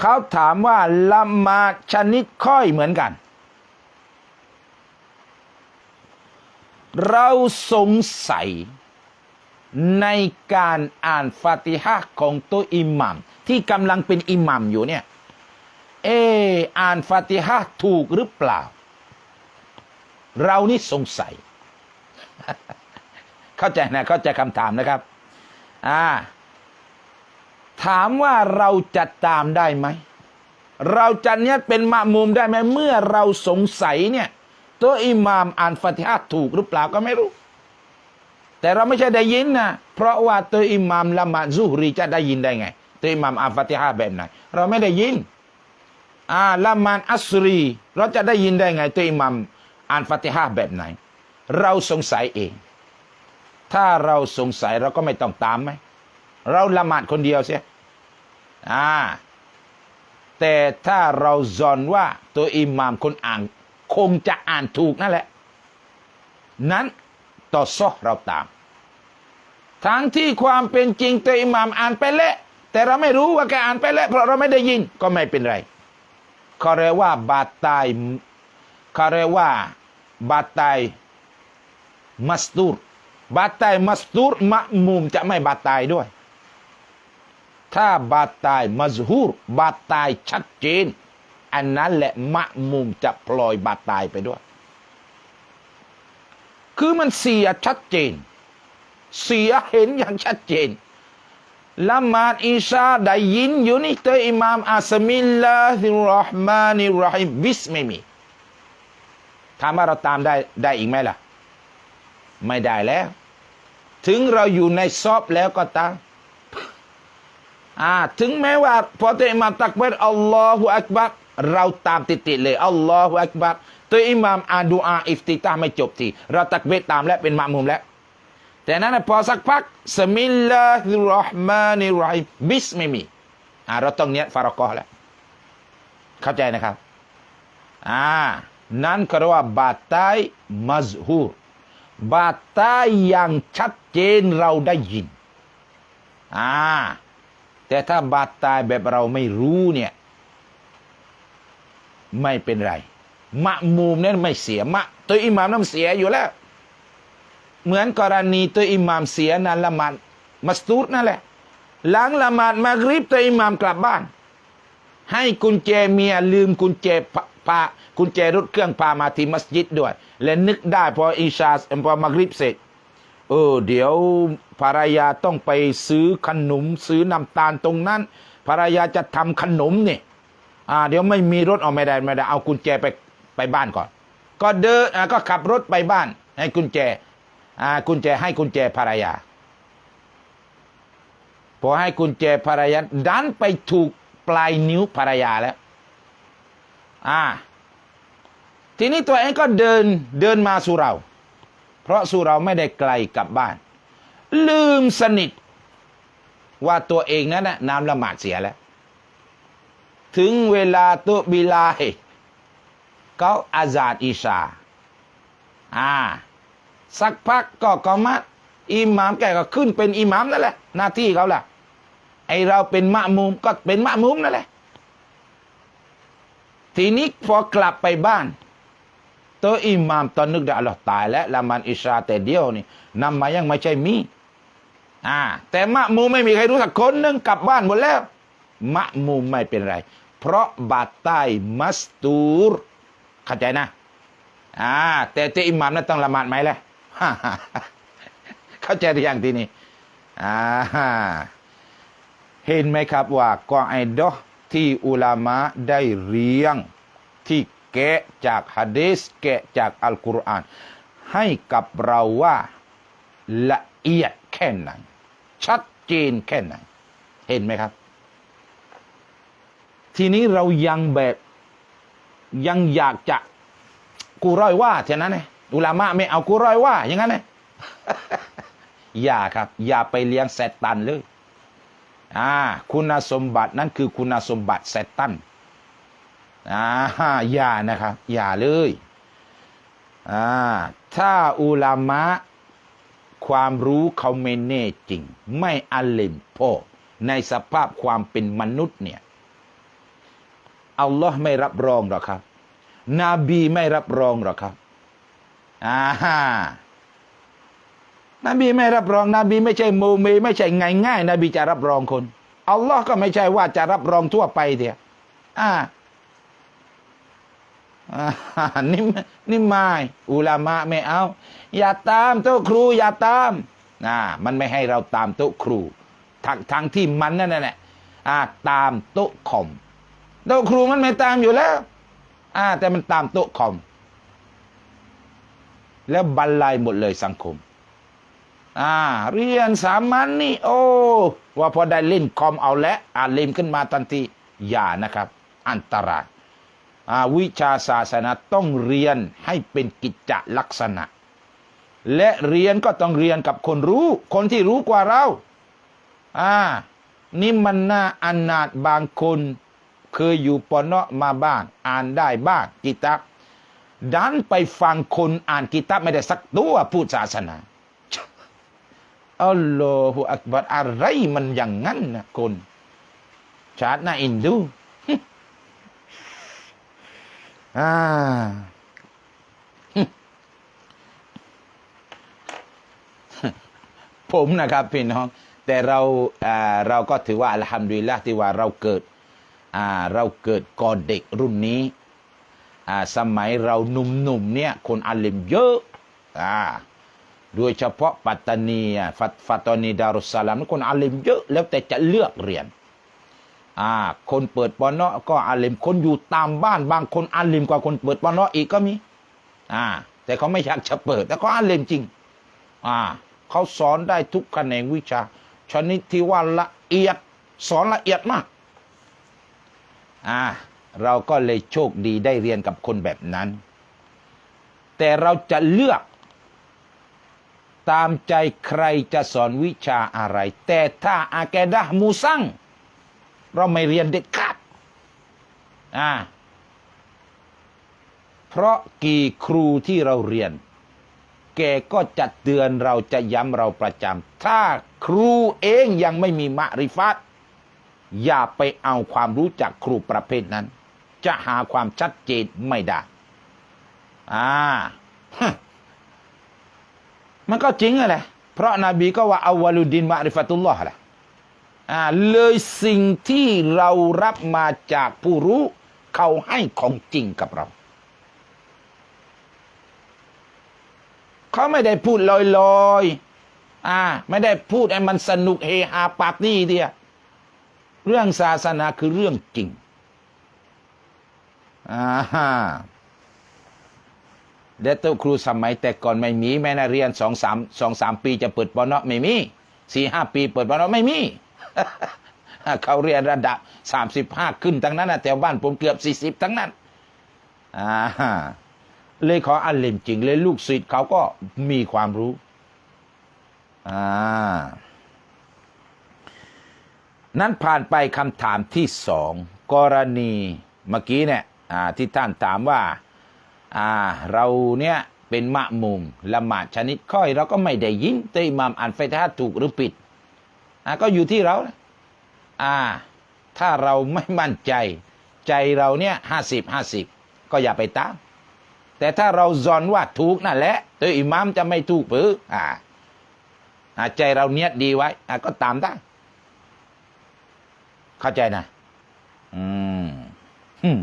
เขาถามว่าละมาชนิดค่อยเหมือนกัน เราสงสัยในการอ่านฟาติฮะของตัวอิหมัมที่กำลังเป็นอิหมัมอยู่เนี่ย เอออ่านฟาติฮะถูกหรือเปล่า เรานี่สงสัย เข้าใจนะ เข้าใจคำถามนะครับ อ่า ถามว่าเราจะตามได้ไหม เราจะเนี้ยเป็นมะมุมได้ไหมเมื่อเราสงสัยเนี่ย ตัวอิหมามอ่านฟาติฮะห์ถูกหรือเปล่าก็ไม่รู้ แต่เราไม่ใช่ได้ยินนะเพราะว่าตัวอิหมามละมาซุฮรีจะได้ยินได้ไง ตัวอิหมามอ่านฟาติฮะห์แบบไหนเราไม่ได้ยินอ่าละมาดอัสรี เราจะได้ยินได้ไง ตัวอิหมามอ่านฟาติฮะห์แบบไหน เราสงสัยเอง ถ้าเราสงสัยเราก็ไม่ต้องตามไหม เราละหมาดคนเดียวเสียอ่าแต่ถ้าเราซอนว่าตัวอิหมามคนอ่าน คงจะอ่านถูกนั่นแหละ นั้นต่อซอเราตาม ทั้งที่ความเป็นจริงตัวอิหมามอ่านไปแล้วแต่เราไม่รู้ว่าแกอ่านไปแล้ว เพราะเราไม่ได้ยินก็ไม่เป็นไรเขาเรียกว่าบาตายเขาเรียกว่าบาตายมัสตูรบาตายมัสตูรมะมุมจะไม่บาตายด้วย ถ้าบาตายมัซฮูรบาตายชัดเจน อันนั้นแหละมะมุมจะพลอยบาตายไปด้วย คือมันเสียชัดเจน เสียเห็นอย่างชัดเจนละมาดอิชาได้ยินอยู่นี่เตออิมามอัสมิลลาฮิรราะห์มานิรราะฮิมบิสไม่มีถามว่าเราตามได้ได้อีกไหมล่ะ ไม่ได้แล้ว ถึงเราอยู่ในซอบแล้วก็ตาม อ่าถึงแม้ว่าพอตัวอิหมามตักบิรอัลลอฮฺอักบัรเราตามติดๆเลยอัลลอฮฺอักบัรตัวอิหมามอ่าดูอาอิฟติตาไม่จบทีเราตักบิรตามแล้วเป็นมะมุมแล้ว แต่นั้นพอสักพักสมิลลาฮิรราะห์มานิรราะฮิมบิสไม่มีอ่าเราต้องเนี้ยฟารากอฮ์แล้วเข้าใจนะครับอ่านั่นก็เรียกว่าบาตายมัซฮูรบาตายอย่างชัดเจนเราได้ยินอ่า แต่ถ้าบาดตายแบบเราไม่รู้เนี่ย ไม่เป็นไร มะมูมเนี่ยไม่เสียมะ ตัวอิหมามนั้นเสียอยู่แล้ว เหมือนกรณีตัวอิหมามเสียนั้นละหมาดมัสตูดนั่นแหละ หลังละหมาดมากริบตัวอิหมามกลับบ้าน ให้กุญแจเมียลืมกุญแจพพากุญแจรถเครื่องพามาที่มัสยิดด้วย และนึกได้พออิชาพอมากริบเสร็จ เออ เดี๋ยวภรรยาต้องไปซื้อขนมซื้อน้ำตาลตรงนั้นภรรยาจะทำขนมนี่อ่า เดี๋ยวไม่มีรถเอาไม่ได้ไม่ได้เอากุญแจไปไปบ้านก่อน ก็เดินอ่าก็ขับรถไปบ้าน ให้กุญแจ อ่า กุญแจให้กุญแจภรรยา พอให้กุญแจภรรยาดันไปถูกปลายนิ้วภรรยาแล้ว อ่า ทีนี้ตัวเองก็เดินเดินมาสู่เรา เพราะสู่เราไม่ได้ไกลกลับบ้าน ลืมสนิท ว่าตัวเองนั้นนะน้ำละหมาดเสียแล้ว ถึงเวลาตุบิลาเขาอาซาดอิชาอ่า สักพักก็กอมัดอิหมามแกก็ขึ้นเป็นอิหมามนั่นแหละ หน้าที่เขาแหละไอเราเป็นมะมุมก็เป็นมะมุมนั่นแหละ ทีนี้พอกลับไปบ้าน ตัวอิหมามตอนนึกได้อัลลอฮ์ตายแล้วละมันอิชาแต่เดียวนี่นำมายังไม่ใช่มีอ่าแต่มะมูไม่มีใครรู้สักคนหนึงกลับบ้านหมดแล้ว มะมูไม่เป็นไร เพราะบาดใต้มัสตูรเข้าใจนะอ่าแต่เจอิหมามนั้นต้องละหมาดไหมล่ะเข้าใจหรือยังทีนี้อ่าเห็นไหมครับว่ากอไอดอที่อุลามะได้เรียงที่ แกะจากฮะดีษแกะจากอัลกุรอานให้กับเราว่าละเอียดแค่ไหนชัดเจนแค่ไหน เห็นไหมครับ ทีนี้เรายังแบบยังอยากจะกูร้อยว่าเท่านั้นไงอุลามะไม่เอากูร้อยว่า อย่างนั้นไงอย่าครับ อย่าไปเลี้ยงแซตันเลยอ่า คุณสมบัตินั้นคือคุณสมบัติแซตัน อ่าอย่านะครับ อย่าเลยอ่าถ้าอุลามะ ความรู้เขาไม่แน่จริง ไม่อัลเลมพอในสภาพความเป็นมนุษย์เนี่ยอัลลอฮ์ไม่รับรองหรอกครับ นบีไม่รับรองหรอกครับอ่าฮะนบีไม่รับรอง นบีไม่ใช่โมเมไม่ใช่ง่ายง่ายนบีจะรับรองคนอัลลอฮ์ก็ไม่ใช่ว่าจะรับรองทั่วไปเดียอ่าอ่า นี่นี่ไม่อุลามะไม่เอา อย่าตามโต๊ะครู อย่าตามอ่ามันไม่ให้เราตามโต๊ะครูทางทางที่มันนั่นแหละอ่าตามโต๊ะคอมโต๊ะครูมันไม่ตามอยู่แล้วอ่าแต่มันตามโต๊ะคอม แล้วบรรลัยหมดเลยสังคม อ่า เรียนสามัญนนี่ โอ้ว่าพอได้เล่นคอมเอาและอ่านเลมขึ้นมาทันทีอย่านะครับ อันตราย วิชาศาสนาต้องเรียนให้เป็นกิจจลักษณะ และเรียนก็ต้องเรียนกับคนรู้ คนที่รู้กว่าเราอ่านี่มันน่าอนาถบางคนเคยอยู่ปอนเนาะมาบ้าง อ่านได้บ้างกิตับดันไปฟังคนอ่านกิตับไม่ได้สักตัวพูดศาสนาอัลลอฮฺอักบัรอะไรมันอย่างนั้นนะคน ชาติน่าอินดู อ่าผมนะครับพี่น้อง แต่เราเราก็ถือว่าอัลฮัมดุลิลละที่ว่าเราเกิดเราเกิดก่อนเด็กรุ่นนี้สมัยเราหนุ่มๆเนี่ยคนอาลิมเยอะโดยเฉพาะปัตตานีฟัตฟตานีดารุสสลามคนอาลิมเยอะแล้วแต่จะเลือกเรียน อ่าคนเปิดปอนเนาะก็อาลิมคนอยู่ตามบ้านบางคนอาลิมกว่าคนเปิดปอนเนาะอีกก็มีอ่าแต่เขาไม่อยากจะเปิดแต่เขาอาลิมจริงอ่าเขาสอนได้ทุกแขนงวิชา ชนิดที่ว่าละเอียดสอนละเอียดมากอ่าเราก็เลยโชคดีได้เรียนกับคนแบบนั้น แต่เราจะเลือกตามใจใครจะสอนวิชาอะไร แต่ถ้าอาแกดะมูซัง เราไม่เรียนเด็ดขาดอ่าเพราะกี่ครูที่เราเรียน แกก็จะเตือนเราจะย้ำเราประจำถ้าครูเองยังไม่มีมะริฟัตอย่าไปเอาความรู้จากครูประเภทนั้น จะหาความชัดเจนไม่ได้อ่ามันก็จริงอะแหละเพราะนาบีก็ว่าอาวาลุดินมะริฟัตุลลอฮ์แหละ เลยสิ่งที่เรารับมาจากผู้รู้เขาให้ของจริงกับเรา เขาไม่ได้พูดลอยๆอ่า ไม่ได้พูดให้มันสนุกเฮฮาปาร์ตี้เดียเรื่องศาสนาคือเรื่องจริงอ่าฮะเดตโตครูสมัยแต่ก่อนไม่มีแม่นาเรียนสองสามสองสามปีจะเปิดปอนเนาะไม่มีสี่ห้าปีเปิดปอนเนาะไม่มี เขาเรียนระดับสามสิบห้าขึ้นทั้งนั้นนะแถวบ้านผมเกือบสี่สิบทั้งนั้นอ่าเลยขออันเล่มจริงเลยลูกศิษย์เขาก็มีความรู้อ่านั้นผ่านไปคำถามที่สองกรณีเมื่อกี้เนี่ยที่ท่านถามว่าอ่าเราเนี่ยเป็นมะมุมละหมาดชนิดค่อย เราก็ไม่ได้ยินแต่อิมามอ่านไฟทาถูกหรือผิด อ่าก็อยู่ที่เราอ่า ถ้าเราไม่มั่นใจ ใจเราเนี่ยห้าสิบห้าสิบก็อย่าไปตาม แต่ถ้าเราซอนว่าถูกนั่นแหละตัวอิหมามจะไม่ถูกหรืออ่าใจเราเนียดดีไว้อ่าก็ตามได้ เข้าใจนะอืมอืม